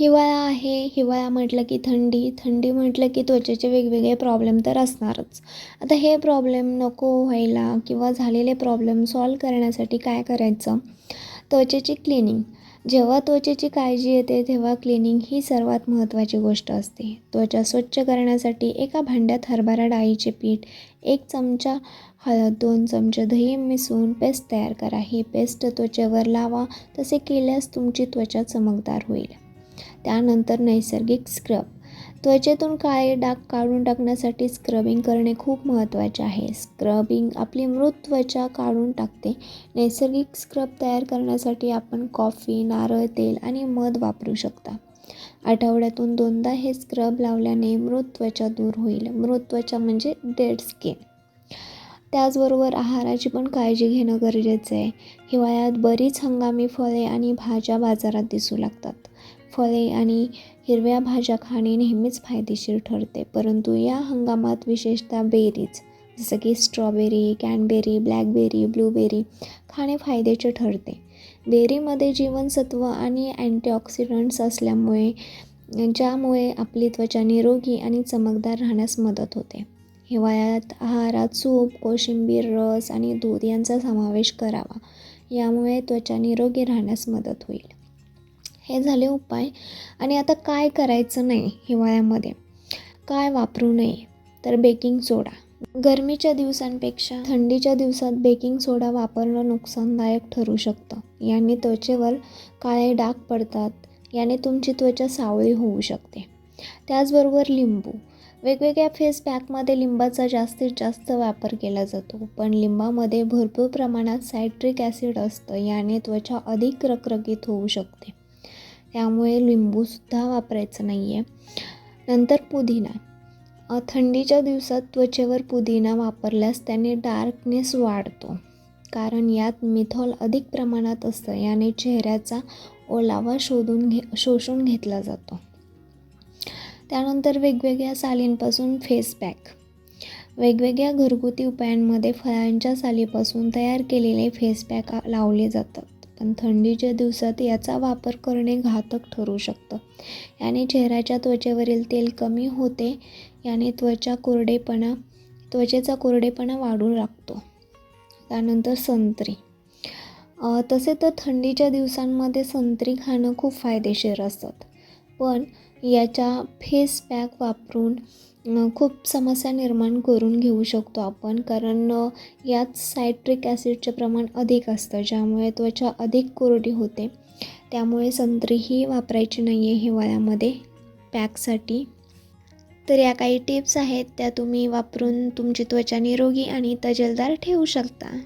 हिवाळा आहे. हिवाळा म्हटलं की थंडी. थंडी म्हटलं की त्वचेचे वेगवेगळे प्रॉब्लेम तर असणारच. आता हे प्रॉब्लेम नको व्हायला किंवा झालेले प्रॉब्लेम सॉल्व करण्यासाठी काय करायचं? त्वचेची क्लिनिंग जेव्हा त्वचेची काळजी येते तेव्हा क्लिनिंग ही सर्वात महत्त्वाची गोष्ट असते. त्वचा स्वच्छ करण्यासाठी एका भांड्यात हरभरा डाळीचे पीठ एक चमचा हळद दोन चमचे दही मिसळून पेस्ट तयार करा. ही पेस्ट त्वचेवर लावा. तसे केल्यास तुमची त्वचा चमकदार होईल. त्यानंतर नैसर्गिक स्क्रब. त्वचेतून काळे डाग काढून टाकण्यासाठी स्क्रबिंग करणे खूप महत्त्वाचे आहे. स्क्रबिंग आपली मृत त्वचा काढून टाकते. नैसर्गिक स्क्रब तयार करण्यासाठी आपण कॉफी नारळ तेल आणि मध वापरू शकता. आठवड्यातून दोनदा हे स्क्रब लावल्याने मृत त्वचा दूर होईल. मृत त्वचा म्हणजे डेड स्किन. त्याचबरोबर आहाराची पण काळजी घेणं गरजेचं आहे. हिवाळ्यात बरीच हंगामी फळे आणि भाज्या बाजारात दिसू लागतात. फळे आणि हिरव्या भाज्या खाणे नेहमीच फायदेशीर ठरते. परंतु या हंगामात विशेषतः बेरीज जसं की स्ट्रॉबेरी कॅनबेरी ब्लॅकबेरी ब्लूबेरी खाणे फायद्याचे ठरते. बेरीमध्ये जीवनसत्व आणि अँटीऑक्सिडंट्स असल्यामुळे ज्यामुळे आपली त्वचा निरोगी आणि चमकदार राहण्यास मदत होते. हिवाळ्यात आहारात सूप कोशिंबीर रस आणि दूध यांचा समावेश करावा. यामुळे त्वचा निरोगी राहण्यास मदत होईल. हे झाले उपाय. आणि आता काय करायचं नाही हिवाळ्यामध्ये? काय वापरू नये? तर बेकिंग सोडा. गरमीच्या दिवसांपेक्षा थंडीच्या दिवसात बेकिंग सोडा वापरणं नुकसानदायक ठरू शकतं. याने त्वचेवर काळे डाग पडतात. याने तुमची त्वचा सावळी होऊ शकते. त्याचबरोबर लिंबू. वेगवेगळ्या फेस पॅकमध्ये लिंबाचा जास्तीत जास्त वापर केला जातो. पण लिंबामध्ये भरपूर प्रमाणात सायट्रिक ॲसिड असतं. याने त्वचा अधिक रखरखीत होऊ शकते. त्यामुळे लिंबूसुद्धा वापरायचं नाही आहे नंतर पुदिना. थंडीच्या दिवसात त्वचेवर पुदिना वापरल्यास त्याने डार्कनेस वाढतो. कारण यात मिथॉल अधिक प्रमाणात असतं. याने चेहऱ्याचा ओलावा शोधून घे शोषून घेतला जातो. त्यानंतर वेगवेगळ्या सालींपासून फेस पॅक. वेगवेगळ्या घरगुती उपायांमध्ये फळांच्या सालीपासून तयार केलेले फेस पॅक लावले जातात. पण थंडीच्या दिवसात याचा वापर करणे घातक ठरू शकतं. याने चेहऱ्याच्या त्वचेवरील तेल कमी होते याने त्वचा कोरडेपणा त्वचेचा कोरडेपणा वाढू लागतो. त्यानंतर संत्री. तसे तर थंडीच्या दिवसांमध्ये संत्री खाणं खूप फायदेशीर असतात. पण याच्या फेस पॅक वापरून खूप समस्या निर्माण करून घेऊ शकतो आपण. कारण यात सायट्रिक ॲसिडचे प्रमाण अधिक असतं ज्यामुळे त्वचा अधिक कोरडी होते. त्यामुळे संत्रीही वापरायची नाही आहे हिवाळ्यामध्ये पॅकसाठी. तर या काही टिप्स आहेत त्या तुम्ही वापरून तुमची त्वचा निरोगी आणि तजेलदार ठेवू शकता.